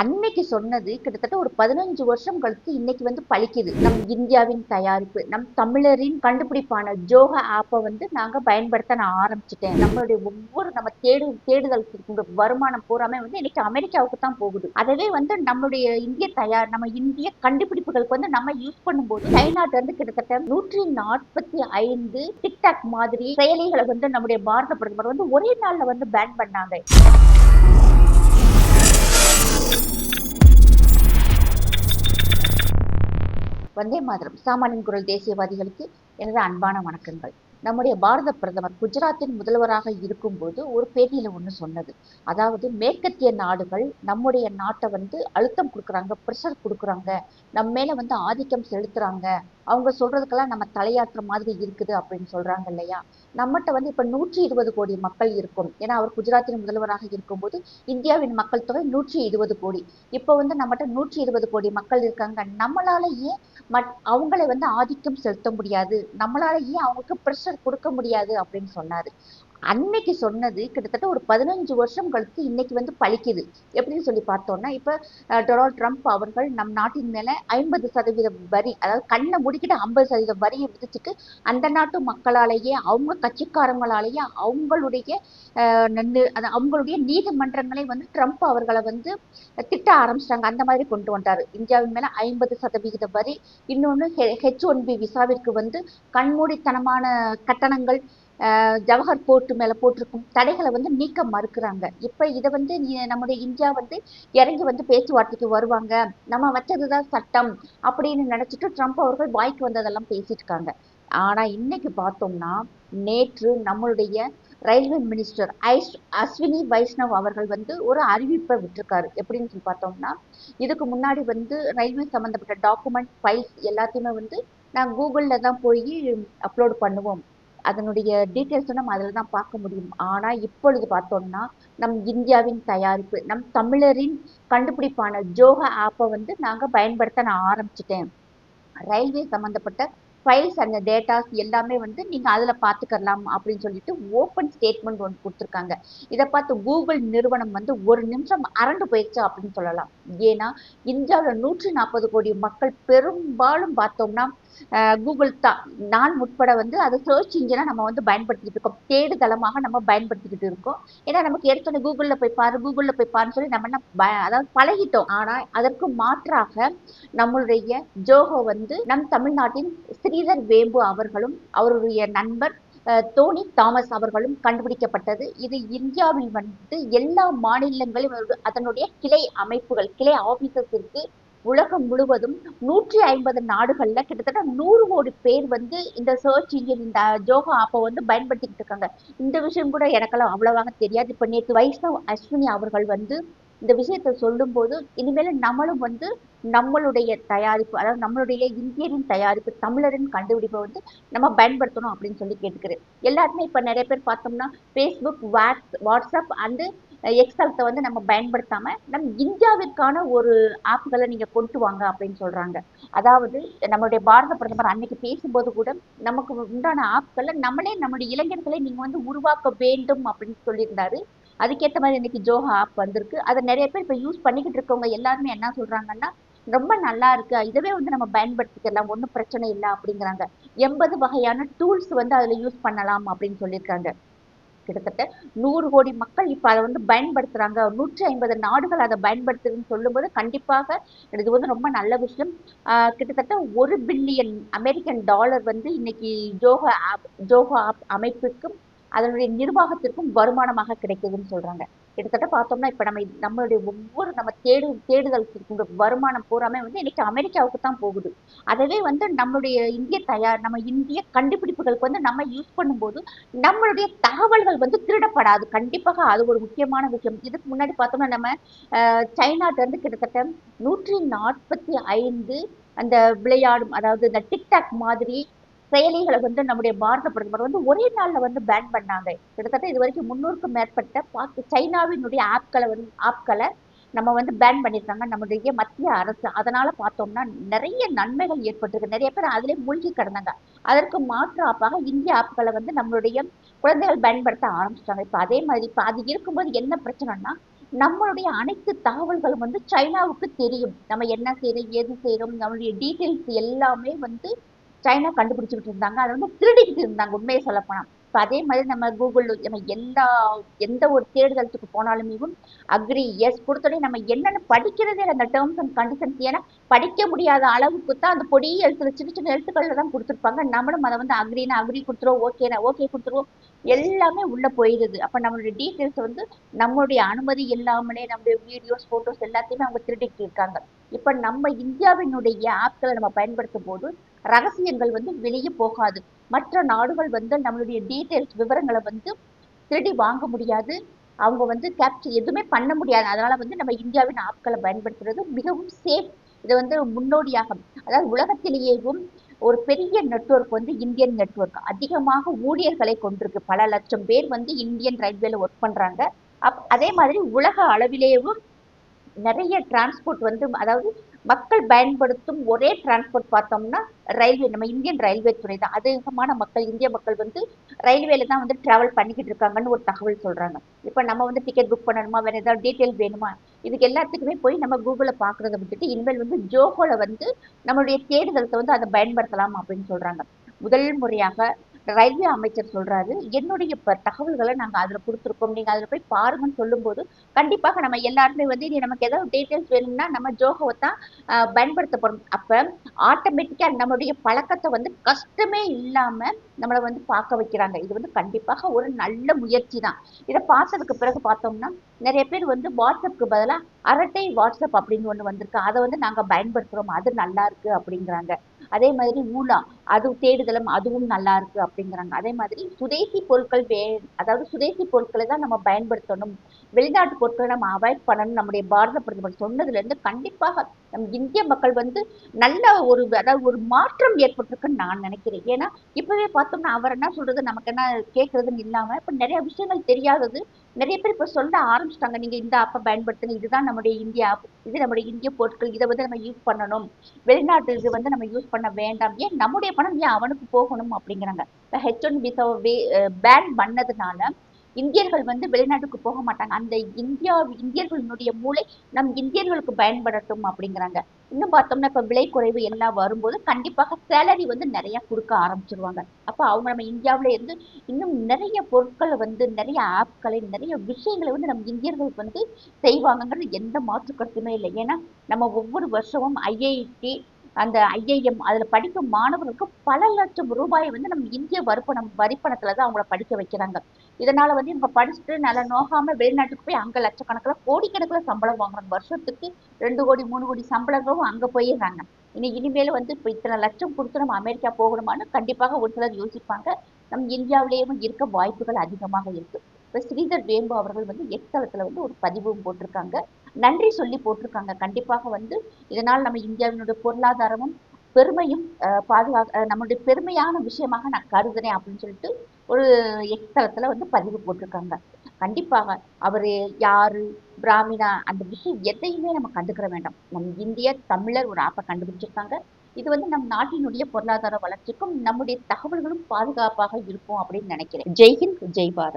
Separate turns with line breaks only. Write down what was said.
அன்னைக்கு சொன்னது கிட்டத்தட்ட ஒரு பதினஞ்சு வருஷம் கழித்து இன்னைக்கு வந்து பழிக்குது. நம் இந்தியாவின் தயாரிப்பு நம் தமிழரின் கண்டுபிடிப்பான ஜோகா ஆப்பை வந்து நாங்க பயன்படுத்த நான் ஆரம்பிச்சிட்டேன். நம்மளுடைய ஒவ்வொரு நம்ம தேடு தேடுதலுக்கு வருமானம் பூராமே வந்து இன்னைக்கு அமெரிக்காவுக்கு தான் போகுது. அதவே வந்து நம்மளுடைய இந்திய தயார் நம்ம இந்திய கண்டுபிடிப்புகளுக்கு வந்து நம்ம யூஸ் பண்ணும்போது சைனாட்ட இருந்து கிட்டத்தட்ட நூற்றி நாற்பத்தி ஐந்து டிக்டாக் மாதிரி செயலிகளை வந்து நம்முடைய பாரத பிரதமர் வந்து ஒரே நாள்ல வந்து பேன் பண்ணாங்க. வந்தே மாதிரம். சாமானியன் குரல் தேசியவாதிகளுக்கு எனது அன்பான வணக்கங்கள். நம்முடைய பாரத பிரதமர் குஜராத்தின் முதல்வராக இருக்கும்போது ஒரு பேட்டியில் ஒண்ணு சொன்னது. அதாவது மேற்கத்திய நாடுகள் நம்முடைய நாட்டை வந்து அழுத்தம் கொடுக்குறாங்க ப்ரெஷர் கொடுக்குறாங்க நம்ம மேல வந்து ஆதிக்கம் செலுத்துறாங்க. அவங்க சொல்றதுக்கெல்லாம் நம்ம தலையாட்டுற மாதிரி இருக்குது அப்படின்னு சொல்றாங்க இல்லையா? நம்மகிட்ட வந்து இப்ப நூற்றி இருபது கோடி மக்கள் இருக்கும். ஏன்னா அவர் குஜராத்தின் முதல்வராக இருக்கும்போது இந்தியாவின் மக்கள் தொகை நூற்றி இருபது கோடி. இப்போ வந்து நம்மகிட்ட நூற்றி இருபது கோடி மக்கள் இருக்காங்க. நம்மளால ஏன் மட் அவங்களை வந்து ஆதிக்கம் செலுத்த முடியாது? நம்மளால ஏன் அவங்களுக்கு ப்ரெஷர் கொடுக்க முடியாது அப்படின்னு சொன்னாரு. அன்னைக்கு சொன்னது கிட்டத்தட்ட ஒரு பதினஞ்சு வருஷம் கழித்து இன்னைக்கு வந்து பழிக்குது. எப்படின்னு சொல்லி பார்த்தோம்னா இப்ப டொனால்ட் ட்ரம்ப் அவர்கள் நம் நாட்டின் மேல ஐம்பது சதவீத வரி அதாவது கண்ணை முடிக்கிட்டு ஐம்பது சதவீத வரியை விதிச்சுட்டு அந்த நாட்டு மக்களாலேயே அவங்க கட்சிக்காரங்களாலேயே அவங்களுடைய அஹ், அது அவங்களுடைய நீதிமன்றங்களை வந்து ட்ரம்ப் அவர்களை வந்து திட்ட ஆரம்பிச்சிட்டாங்க. அந்த மாதிரி கொண்டு வந்தாரு. இந்தியாவின் மேல ஐம்பது சதவிகித வரி. இன்னொன்னு ஹெச் ஒன் பி விசாவிற்கு வந்து கண்மூடித்தனமான கட்டணங்கள் ஜவஹர் போர்ட்டு மேலே போட்டிருக்கும் தடைகளை வந்து நீக்க மறுக்கிறாங்க. இப்போ இதை வந்து நம்முடைய இந்தியா வந்து இறங்கி வந்து பேச்சுவார்த்தைக்கு வருவாங்க. நம்ம வச்சதுதான் சட்டம் அப்படின்னு நினச்சிட்டு ட்ரம்ப் அவர்கள் வாய்க்கு வந்ததெல்லாம் பேசிட்டு இருக்காங்க ஆனால் இன்னைக்கு பார்த்தோம்னா நேற்று நம்மளுடைய railway minister is Ashwini Vaishnaw அவர்கள் வந்து ஒரு அறிவிப்பை விட்டுருக்காரு. எப்படின்னு சொல்லி பார்த்தோம்னா இதுக்கு முன்னாடி வந்து ரயில்வே சம்மந்தப்பட்ட டாக்குமெண்ட் ஃபைல்ஸ் எல்லாத்தையுமே வந்து நான் கூகுளில் தான் போய் அப்லோட் பண்ணுவோம். அதனுடைய டீட்டெயில்ஸ் நம்ம அதில் தான் பார்க்க முடியும். ஆனால் இப்பொழுது பார்த்தோம்னா நம் இந்தியாவின் தயாரிப்பு நம் தமிழரின் கண்டுபிடிப்பான ஜோகா ஆப்பை வந்து நாங்கள் பயன்படுத்த நான் ஆரம்பிச்சிட்டேன். ரயில்வே சம்மந்தப்பட்ட ஃபைல்ஸ் அந்த டேட்டாஸ் எல்லாமே வந்து நீங்கள் அதில் பார்த்துக்கலாம் அப்படின்னு சொல்லிட்டு ஓப்பன் ஸ்டேட்மெண்ட் ஒன்று கொடுத்துருக்காங்க. இதை பார்த்து கூகுள் நிறுவனம் வந்து ஒரு நிமிஷம் அரண்டு போயிடுச்சு அப்படின்னு சொல்லலாம். ஏன்னா இந்தியாவில் நூற்றி நாற்பது கோடி மக்கள் பெரும்பாலும் பார்த்தோம்னா கூகுள் தான் நான் உட்பட வந்து அதை சர்ச் இன்ஜினாக நம்ம வந்து பயன்படுத்திக்கிட்டு இருக்கோம். தேடுதளமாக நம்ம பயன்படுத்திக்கிட்டு இருக்கோம். ஏன்னா நமக்கு எடுத்தோன்னே கூகுளில் போய் பாரு கூகுளில் போய் பாருன்னு சொல்லி நம்ம என்ன அதாவது பழகிட்டோம். ஆனால் அதற்கு மாற்றாக நம்மளுடைய ஜோகோ வந்து நம் தமிழ்நாட்டின் ஸ்ரீதர் வேம்பு அவர்களும் அவருடைய நண்பர் அஹ், தாமஸ் அவர்களும் கண்டுபிடிக்கப்பட்டது. இது இந்தியாவில் வந்து எல்லா மாநிலங்களும் அதனுடைய கிளை அமைப்புகள் கிளை ஆபீசர்ஸ் இருக்கு உலகம் முழுவதும் நூற்றி ஐம்பது நாடுகளில் கிட்டத்தட்ட நூறு கோடி பேர் வந்து இந்த சர்ச் இன்ஜின் இந்த ஜோகா ஆப்பை வந்து பயன்படுத்திக்கிட்டு இருக்காங்க. இந்த விஷயம் கூட எனக்கெல்லாம் அவ்வளவாக தெரியாது. இப்போ நேற்று வைஷ்ணவ் அஸ்வினி அவர்கள் வந்து இந்த விஷயத்தை சொல்லும்போது இனிமேல் நம்மளும் வந்து நம்மளுடைய தயாரிப்பு அதாவது நம்மளுடைய இந்தியரின் தயாரிப்பு தமிழரின் கண்டுபிடிப்பை வந்து நம்ம பயன்படுத்தணும் அப்படின்னு சொல்லி கேட்டுக்கிறேன். எல்லாருமே இப்போ நிறைய பேர் பார்த்தோம்னா ஃபேஸ்புக் வாட்ஸ் வாட்ஸ்அப் அண்டு எக்ஸல்த்தை வந்து நம்ம பயன்படுத்தாம நம் இந்தியாவிற்கான ஒரு ஆப்புகளை நீங்க கொண்டு வாங்க அப்படின்னு சொல்றாங்க. அதாவது நம்மளுடைய பாரத பிரதமர் அன்னைக்கு பேசும்போது கூட நமக்கு உண்டான ஆப்களை நம்மளே நம்முடைய இளைஞர்களை நீங்க வந்து உருவாக்க வேண்டும் அப்படின்னு சொல்லியிருந்தாரு. அதுக்கேற்ற மாதிரி இன்னைக்கு ஜோஹா ஆப் வந்திருக்கு. அதை நிறைய பேர் இப்போ யூஸ் பண்ணிக்கிட்டு இருக்கவங்க எல்லாருமே என்ன சொல்றாங்கன்னா ரொம்ப நல்லா இருக்கு. இதவே வந்து நம்ம பயன்படுத்திக்கலாம். ஒன்றும் பிரச்சனை இல்லை. அப்படிங்கிறாங்க. எண்பது வகையான டூல்ஸ் வந்து அதில் யூஸ் பண்ணலாம் அப்படின்னு சொல்லியிருக்காங்க. கிட்டத்தட்ட நூறு கோடி மக்கள் இப்போ அதை வந்து பயன்படுத்துறாங்க. நூற்றி ஐம்பது நாடுகள் அதை பயன்படுத்துதுன்னு சொல்லும்போது கண்டிப்பாக இது வந்து ரொம்ப நல்ல விஷயம். ஆஹ் கிட்டத்தட்ட ஒரு பில்லியன் அமெரிக்கன் டாலர் வந்து இன்னைக்கு ஜோகோ ஆப் ஜோகோ ஆப் அமைப்புக்கும் அதனுடைய நிர்வாகத்திற்கும் வருமானமாக கிடைக்குதுன்னு சொல்றாங்க. கிட்டத்தட்ட பார்த்தோம்னா இப்போ நம்ம நம்மளுடைய ஒவ்வொரு நம்ம தேடு தேடுதலுக்கு இருக்கின்ற வருமானம் பூராமே வந்து இன்னைக்கு அமெரிக்காவுக்கு தான் போகுது. அதவே வந்து நம்மளுடைய இந்திய தயார் நம்ம இந்திய கண்டுபிடிப்புகளுக்கு வந்து நம்ம யூஸ் பண்ணும்போது நம்மளுடைய தகவல்கள் வந்து திருடப்படாது. கண்டிப்பாக அது ஒரு முக்கியமான விஷயம். இதுக்கு முன்னாடி பார்த்தோம்னா நம்ம அஹ், இருந்து கிட்டத்தட்ட நூற்றி நாற்பத்தி ஐந்து அந்த விளையாடும் அதாவது இந்த டிக்டாக் மாதிரி செயலிகளை வந்து நம்முடைய பாரத பிரதமர் வந்து ஒரே நாள்ல வந்து பேன் பண்ணாங்க. கிட்டத்தட்ட இது வரைக்கும் முன்னூறுக்கும் மேற்பட்ட பாக்கு சைனாவினுடைய ஆப்களை வந்து ஆப்களை நம்ம வந்து பேன் பண்ணியிருக்காங்க நம்முடைய மத்திய அரசு. அதனால பார்த்தோம்னா நிறைய நன்மைகள் ஏற்பட்டிருக்கு. நிறைய பேர் அதிலே மூழ்கி கிடந்தாங்க. அதற்கு மாற்று ஆப்பாக இந்திய ஆப்களை வந்து நம்மளுடைய குழந்தைகள் பயன்படுத்த ஆரம்பிச்சிட்டாங்க. இப்போ அதே மாதிரி இப்போ அது இருக்கும்போது என்ன பிரச்சனைனா நம்மளுடைய அனைத்து தகவல்களும் வந்து சைனாவுக்கு தெரியும். நம்ம என்ன செய்யறோம் எது செய்யறோம் நம்மளுடைய டீட்டெயில்ஸ் எல்லாமே வந்து சைனா கண்டுபிடிச்சிக்கிட்டு இருந்தாங்க. அதை வந்து திருடிக்கிட்டு இருந்தாங்க உண்மையை சொல்லப்போனால் இப்போ அதே மாதிரி நம்ம கூகுள் நம்ம எல்லா எந்த ஒரு தேடுதலத்துக்கு போனாலுமே அக்ரி எஸ் கொடுத்தோடனே நம்ம என்னென்ன படிக்கிறதே அந்த டேர்ம்ஸ் அண்ட் கண்டிஷன்ஸ் ஏன்னா படிக்க முடியாத அளவுக்கு தான் அந்த பொடி எழுத்துல சின்ன சின்ன எழுத்துக்கள்ல தான் கொடுத்துருப்பாங்க. நம்மளும் அதை வந்து அக்ரினா அக்ரி கொடுத்துருவோம் ஓகேனா ஓகே கொடுத்துருவோம். எல்லாமே உள்ள போயிடுது. அப்ப நம்மளுடைய டீட்டெயில்ஸ் வந்து நம்மளுடைய அனுமதி இல்லாமலே நம்மளுடைய வீடியோஸ் போட்டோஸ் எல்லாத்தையுமே அவங்க திருடிக்கிட்டு இருக்காங்க. இப்ப நம்ம இந்தியாவினுடைய ஆப்களை நம்ம பயன்படுத்தும் போது ரகசியங்கள் வந்து வெளியே போகாது. மற்ற நாடுகள் வந்து நம்மளுடைய டீட்டெயில்ஸ் விவரங்களை வந்து திருடி வாங்க முடியாது. அவங்க வந்து கேப்சர் எதுவுமே பண்ண முடியாது. அதனால வந்து நம்ம இந்தியாவின் ஆப்களை பயன்படுத்துறது மிகவும் சேஃப் இது வந்து முன்னோடியாக அதாவது உலகத்திலேயேவும் ஒரு பெரிய நெட்வொர்க் வந்து இந்தியன் நெட்வொர்க் அதிகமாக ஊழியர்களை கொண்டிருக்கு. பல லட்சம் பேர் வந்து இந்தியன் ரயில்வேல ஒர்க் பண்றாங்க. அப் அதே மாதிரி உலக அளவிலேயும் நிறைய டிரான்ஸ்போர்ட் வந்து அதாவது மக்கள் பயன்படுத்தும் ஒரே டிரான்ஸ்போர்ட் பார்த்தோம்னா ரயில்வே நம்ம இந்தியன் ரயில்வே துறை தான். அதிகமான மக்கள் இந்திய மக்கள் வந்து ரயில்வேல தான் வந்து டிராவல் பண்ணிக்கிட்டு இருக்காங்கன்னு ஒரு தகவல் சொல்றாங்க. இப்போ நம்ம வந்து டிக்கெட் புக் பண்ணணுமா? வேற ஏதாவது டீட்டெயில் வேணுமா? இதுக்கு எல்லாத்துக்குமே போய் நம்ம கூகுளில் பார்க்குறத விட்டுட்டு இனிமேல் வந்து ஜோகோல வந்து நம்மளுடைய தேடுதலத்தை வந்து அதை பயன்படுத்தலாம் அப்படின்னு சொல்றாங்க. முதல் முறையாக ரயில்வே அமைச்சர் சொல்றாரு என்னுடைய தகவல்களை நாங்கள் அதில் கொடுத்துருக்கோம். நீங்கள் அதில் போய் பாருங்கன்னு சொல்லும்போது கண்டிப்பாக நம்ம எல்லாருமே வந்து இனி நமக்கு ஏதாவது டீட்டெயில்ஸ் வேணும்னா நம்ம ஜோகோவை தான் பயன்படுத்தப்படும் அப்ப ஆட்டோமேட்டிக்கா நம்மளுடைய பழக்கத்தை வந்து கஷ்டமே இல்லாம நம்மளை வந்து பார்க்க வைக்கிறாங்க. இது வந்து கண்டிப்பாக ஒரு நல்ல முயற்சி தான். இதை பார்த்ததுக்கு பிறகு பார்த்தோம்னா நிறைய பேர் வந்து வாட்ஸ்அப்க்கு பதிலாக அரட்டை வாட்ஸ்அப் அப்படின்னு ஒன்று வந்திருக்கு. அதை வந்து நாங்கள் பயன்படுத்துகிறோம் அது நல்லா இருக்கு அப்படிங்கிறாங்க. அதே மாதிரி ஊலா. அது தேடுதலும் அதுவும் நல்லா இருக்கு அப்படிங்கிறாங்க. அதே மாதிரி சுதேசி பொருட்கள் வே அதாவது சுதேசி பொருட்களை தான் நம்ம பயன்படுத்தணும். வெளிநாட்டு பொருட்களை நம்ம அவாய்ட் பண்ணணும். நம்முடைய பாரத பிரதமர் சொன்னதுல இருந்து கண்டிப்பாக நம் இந்திய மக்கள் வந்து நல்ல ஒரு அதாவது ஒரு மாற்றம் ஏற்பட்டிருக்குன்னு நான் நினைக்கிறேன். ஏன்னா இப்பவே பார்த்தோம்னா அவர் என்ன சொல்றது? நமக்கு என்ன கேட்கறதுன்னு இல்லாம இப்ப நிறைய விஷயங்கள் தெரியாதது. நிறைய பேர் இப்ப சொல்ல ஆரம்பிச்சிட்டாங்க. நீங்க இந்த ஆப்பை பயன்படுத்துங்க. இதுதான் நம்முடைய இந்திய ஆப் இது நம்முடைய இந்திய பொருட்கள். இதை வந்து நம்ம யூஸ் பண்ணணும். வெளிநாட்டு இது வந்து நம்ம யூஸ் பண்ண வேண்டாம். ஏன்? நம்முடைய பணம் ஏன் அவனுக்கு போகணும் அப்படிங்கிறாங்க. இப்போ ஹெச் ஒன் விசா பேன் பண்ணதுனால இந்தியர்கள் வந்து வெளிநாட்டுக்கு போக மாட்டாங்க. அந்த இந்தியா இந்தியர்களினுடைய மூளை நம் இந்தியர்களுக்கு பயன்படட்டும் அப்படிங்கிறாங்க. இன்னும் பார்த்தோம்னா இப்போ விலை குறைவு எல்லாம் வரும்போது கண்டிப்பாக சேலரி வந்து நிறைய கொடுக்க ஆரம்பிச்சிருவாங்க. அப்போ அவங்க நம்ம இந்தியாவில் இருந்து இன்னும் நிறைய பொருட்களை வந்து நிறைய ஆப்களை நிறைய விஷயங்களை வந்து நம்ம இந்தியர்களுக்கு வந்து செய்வாங்கங்கிறது எந்த மாற்று கருத்துமே இல்லை. ஏன்னா நம்ம ஒவ்வொரு வருஷமும் ஐஐடி அந்த ஐஐஎம் அதில் படிக்கும் மாணவர்களுக்கு பல லட்சம் ரூபாயை வந்து நம்ம இந்திய வரிப்பணம் வரிப்பணத்தில் தான் அவங்கள படிக்க வைக்கிறாங்க. இதனால் வந்து இவங்க படிச்சுட்டு நல்லா நோகாமல் வெளிநாட்டுக்கு போய் அங்கே லட்சக்கணக்கில் கோடிக்கணக்கில் சம்பளம் வாங்குறாங்க. வருஷத்துக்கு ரெண்டு கோடி மூணு கோடி சம்பளங்களும் அங்கே போயிடுறாங்க. இனி இனிமேல் வந்து இப்போ இத்தனை லட்சம் கொடுத்து நம்ம அமெரிக்கா போகணுமான்னு கண்டிப்பாக ஒரு சிலர் யோசிப்பாங்க. நம் இந்தியாவிலேயும் இருக்க வாய்ப்புகள் அதிகமாக இருக்குது இப்போ ஸ்ரீதர் வேம்பு அவர்கள் வந்து எக்ஸ்தலத்தில் வந்து ஒரு பதிவும் போட்டிருக்காங்க. நன்றி சொல்லி போட்டிருக்காங்க. கண்டிப்பாக வந்து இதனால் நம்ம இந்தியாவினுடைய பொருளாதாரமும் பெருமையும் பாதுகா நம்மளுடைய பெருமையான விஷயமாக நான் கருதுறேன் அப்படின்னு சொல்லிட்டு ஒரு எக்ஸ்தலத்தில் வந்து பதிவு போட்டிருக்காங்க. கண்டிப்பாக அவர் யாரு பிராமினா அந்த விஷயம் எதையுமே நம்ம கண்டுக்கிற வேண்டாம். நம் இந்திய தமிழர் ஒரு ஆப்பை கண்டுபிடிச்சிருக்காங்க. இது வந்து நம் நாட்டினுடைய பொருளாதார வளர்ச்சிக்கும் நம்முடைய தகவல்களும் பாதுகாப்பாக இருக்கும் அப்படின்னு நினைக்கிறேன். ஜெய்ஹிந்த் ஜெய் பாரத்.